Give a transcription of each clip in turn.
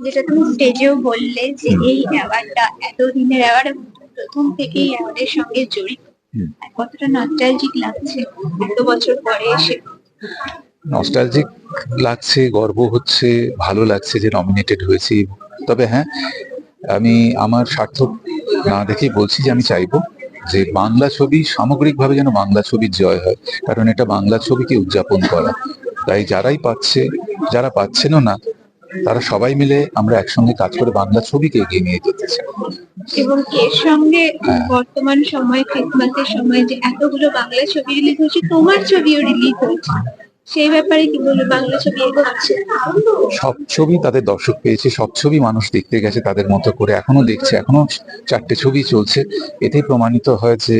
যেটা তুমি স্টেজেও বললে যে এই অ্যাওয়ার্ডটা এতদিনের অ্যাওয়ার্ড প্রথম থেকেই অ্যাওয়ার্ডের সঙ্গে জড়িত। আর কতটা নস্টালজিক লাগছে এত বছর পরে এসে। নস্টালজিক লাগছে গর্ব হচ্ছে ভালো লাগছে যে নমিনেটেড হয়েছি। তবে হ্যাঁ আমি আমার স্বার্থ না দেখেই বলছি যে আমি চাইব যে বাংলা ছবি সামগ্রিকভাবে যেন বাংলা ছবির জয় হয় কারণ এটা বাংলা ছবিকে উদযাপন করা। তাই যারাই পাচ্ছে যারা পাচ্ছেনও না তারা সবাই মিলে আমরা একসঙ্গে কাজ করে বাংলা ছবিকে এগিয়ে নিয়ে যেতে চাই। এবং এর সঙ্গে হ্যাঁ। বর্তমান সময় ক্রিসমাসের সময় যে এতগুলো বাংলা ছবি রিলিজ হয়েছে তোমার ছবিও রিলিজ হয়েছে। সেই ব্যাপারে কি বলব বাংলা ছবি এগোচ্ছে? সব ছবি তাদের দর্শক পেয়েছে সব ছবি মানুষ দেখতে গেছে তাদের মতো করে এখনও দেখছে এখনও চারটে ছবি চলছে। এতেই প্রমাণিত হয় যে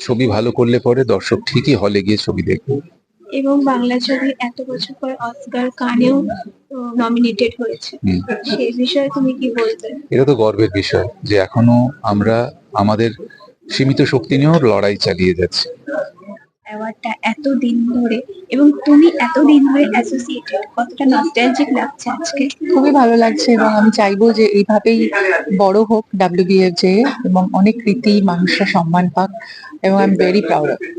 ছবি ভালো করলে পরে দর্শক ঠিকই হলে গিয়ে ছবি দেখবে। এবং বাংলা ছবি এত বছর পর অস্কার কানেও নমিনেটেড হয়েছে। সেই বিষয়ে তুমি কি বলবে? এটা তো গর্বের বিষয় যে এখনও আমরা আমাদের সীমিত শক্তি নিয়েও লড়াই চালিয়ে যাচ্ছি। অ্যাওয়ার্ডটা এত দিন ধরে এবং তুমি এত দিন ধরে অ্যাসোসিয়েটেড কতটা নস্টালজিক লাগছে আজকে? খুবই ভালো লাগছে এবং আমি চাইব যে এইভাবেই বড় হোক ডাব্লিউবিএফ যে এবং অনেক রীতি মানুষরা সম্মান পাক এবং I am very proud of it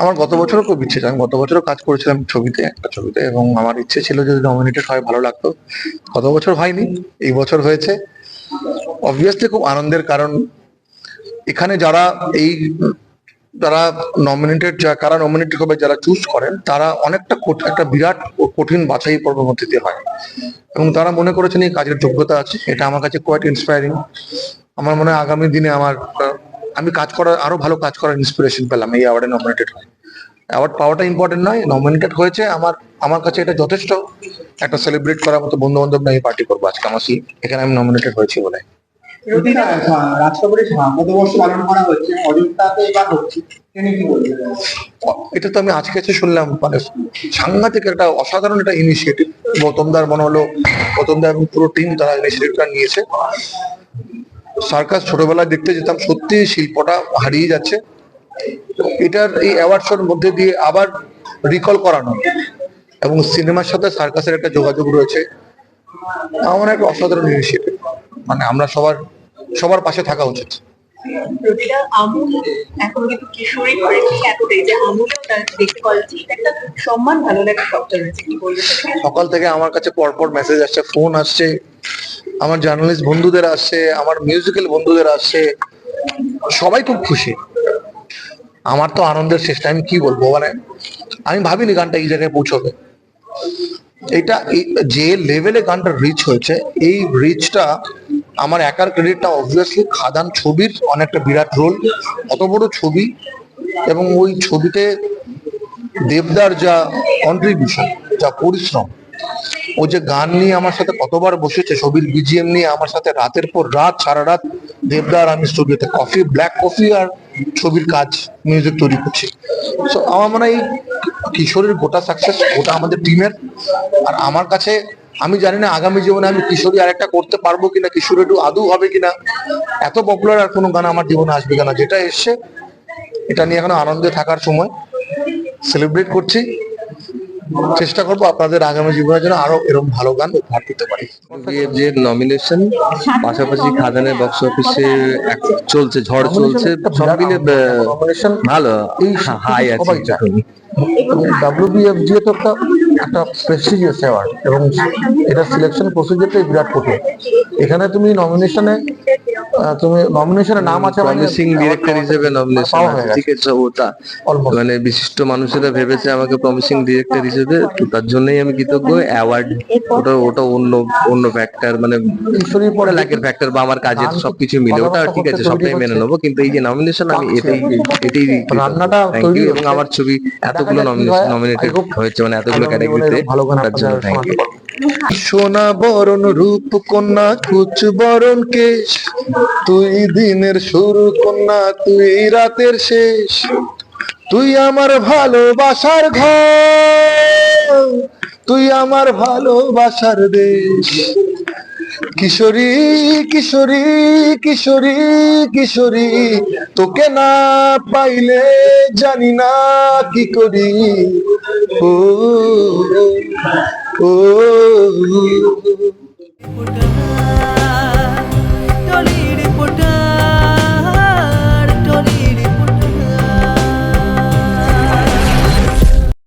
আমার গত বছরও খুব ইচ্ছে ছিল, আমি গত বছরও কাজ করেছিলাম ছবিতে, একটা ছবিতে, এবং আমার ইচ্ছে ছিল যদি নমিনেটেড হয়, ভালো লাগতো। গত বছর হয়নি, এই বছর হয়েছে। অবভিয়াসলি খুব আনন্দের কারণ, এখানে যারা এই, যারা নমিনেটেড কারা নমিনেটেড হবে, যারা চুজ করেন, তারা অনেকটা একটা বিরাট কঠিন বাছাই পর্বের মধ্যে দিয়ে হয়। এবং তারা মনে করেছেন এই কাজের যোগ্যতা আছে, এটা আমার কাছে কোয়াইট ইন্সপায়ারিং আমার মনে হয় আগামী দিনে আমার আমি কাজ করার আরও ভালো কাজ করার ইন্সপিরেশন পেলাম এই অ্যাওয়ার্ডে নমিনেটেড হয়। অ্যাওয়ার্ড পাওয়াটা ইম্পর্টেন্ট নয় নমিনেটেড হয়েছে আমার আমার কাছে এটা যথেষ্ট। একটা সেলিব্রেট করার মতো বন্ধু বান্ধব নিয়ে পার্টি করব আজকে আমার এখানে আমি নমিনেটেড হয়েছি বলে। এটা তো আমি আজকে এসে শুনলাম মানে সাংঘাতিক একটা অসাধারণ একটা ইনিশিয়েটিভ গৌতমদার মনে হলো গৌতমদার এবং পুরো টিম তারা ইনিশিয়েটিভটা নিয়েছে। সার্কাস ছোটবেলায় দেখতে যেতাম সত্যি শিল্পটা হারিয়ে যাচ্ছে। এটার এই অ্যাওয়ার্ড শোর মধ্যে দিয়ে আবার রিকল করানো এবং সিনেমার সাথে সার্কাসের একটা যোগাযোগ রয়েছে। আমার একটা অসাধারণ ইনিশিয়েটিভ মানে আমরা সবার সবার পাশে থাকা উচিত। প্রতিটা আমুল এখন কিন্তু কিশোরী করেছে এতটাই যে আমুলেও দেখতে পাওয়া একটা সম্মান ভালো লাগা সবটা রয়েছে সকাল থেকে আমার কাছে পরপর মেসেজ আসছে ফোন আসছে। আমার জার্নালিস্ট বন্ধুদের আসছে আমার মিউজিক্যাল বন্ধুদের আসছে সবাই খুব খুশি। আমার তো আনন্দের শেষ আমি কি বলব? মানে আমি ভাবিনি গানটা এই জায়গায় পৌঁছবে। এটা যে লেভেলে গানটা রিচ হয়েছে, এই রিচটা আমার একার ক্রেডিটটা অবভিয়াসলি খাদান ছবির অনেকটা বিরাট রোল অত বড় ছবি এবং ওই ছবিতে দেবদার যা কন্ট্রিবিউশন যা পরিশ্রম ও যে গান নিয়ে আমার সাথে কতবার বসেছে, ছবির বিজিএম নিয়ে আমার সাথে রাতের পর রাত, সারা রাত দেবদার আমি স্টুডিওতে কফি ব্ল্যাক কফি আর ছবির কাজ মিউজিক তৈরি করছি। সো আমার মনে হয় কিশোরের গোটা সাকসেস গোটা আমাদের টিমের আর আমার কাছে, আমি জানি না আগামী জীবনে আমি কিশোরী আর একটা করতে পারব কিনা, কিশোর একটু আদৌ হবে কিনা। এত পপুলার আর কোনো গান আমার জীবনে আসবে কিনা, যেটা এসছে, এটা নিয়ে এখনও আনন্দে থাকার সময় সেলিব্রেট করছি। চেষ্টা করব আপনাদের আগামী জীবনের জন্য আরও এরকম ভালো গান উপহার দিতে পারি। যে নমিনেশন পাশাপাশি খাদানের বক্স অফিসে চলছে ঝড় চলছে সব মিলে ভালো এই হাই আছে। ডাব্লিউবিএফজি তো একটা একটা প্রেস্টিজিয়াস অ্যাওয়ার্ড এবং এটা সিলেকশন প্রসিজারটাই বিরাট কঠিন। এখানে তুমি নমিনেশনে তুমি নমিনেশনে নাম আছে মানে প্রমিসিং ডিরেক্টর হিসেবে নমিনেশন। ঠিক আছে ওটা মানে বিশিষ্ট মানুষেরা ভেবেছে আমাকে প্রমিসিং ডিরেক্টর হিসেবে তার জন্যই আমি কৃতজ্ঞ অ্যাওয়ার্ড ওটা ওটা অন্য অন্য ফ্যাক্টর মানে পরে লাকের ফ্যাক্টর বা আমার কাজের সবকিছু মিলে ওটা ঠিক আছে সবটাই মেনে। নেব কিন্তু এই যে নমিনেশন আমি পাচ্ছে। এটাই এটাই রান্নাটা তৈরি ইউ এবং আমার ছবি এতগুলো কি নমিনেটেড হয়েছে মানে এতগুলো ক্যাটাগরিতে তার জন্য থ্যাংক ইউ। সোনা বরণ, রূপ কন্যা, কুচ বরণ কেশ। তুই দিনের শুরু কন্যা, তুই রাতের শেষ। তুই আমার ভালোবাসার ঘর, তুই আমার ভালোবাসার দেশ। কিশোরী কিশোরী কিশোরী কিশোরী, তোকে না পাইলে জানি না কি করি। ও oh.